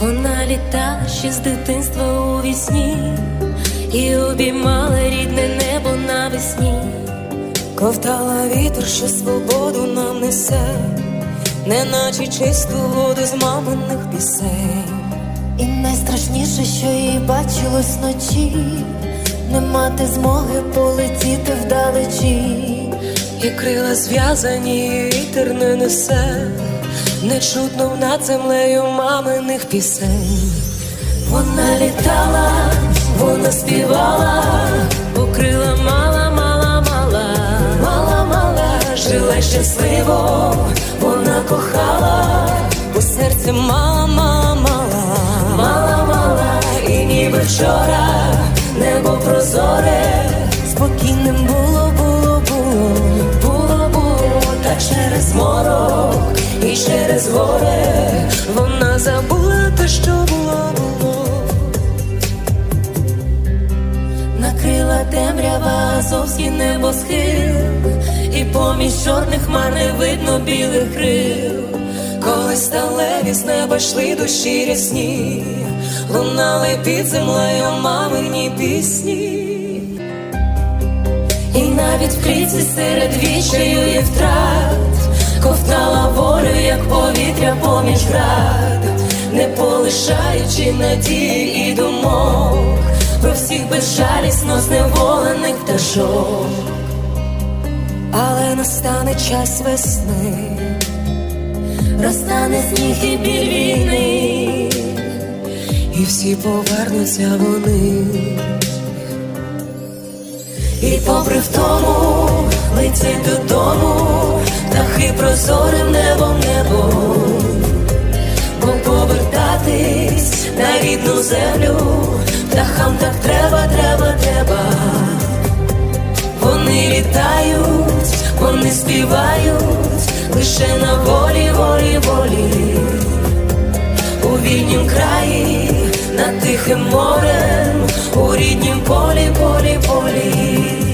Вона літала ще з дитинства у вісні і обіймала рідне небо навесні. Ковтала вітер, що свободу нам несе, неначе чисту воду з маминих пісень. І найстрашніше, що їй бачилось вночі, не мати змоги полетіти вдалечі. І крила зв'язані, вітер не несе, не чутно над землею маминих пісень. Вона літала, вона співала, покрила мала, мала, мала, мала, мала, жила щасливо, вона кохала, У серці мала, мала, мала, мала, мала, і ніби вчора небо прозоре, спокійним було, було, було. було, було, та через морок через горе. Вона забула те, що було, було. Накрила темрява азовський небосхил, і поміж чорних хмар не видно білих крил. Коли сталеві з неба йшли душі рясні, лунали під землею мамині пісні. І навіть в клітці серед вічею і втрат ковтала волю, як повітря поміж град, не полишаючи надії і думок. Про всіх безжалісно зневолених пташок. Але настане час весни, Розтане сніг і біль війни, і всі повернуться вони. і попри втому летять додому, прозорим небом небом, бо повертатись на рідну землю, птахам так треба, треба, треба. Вони літають, вони співають лише на волі, волі, волі, у вільнім краї, над тихим морем, у ріднім полі, полі, полі.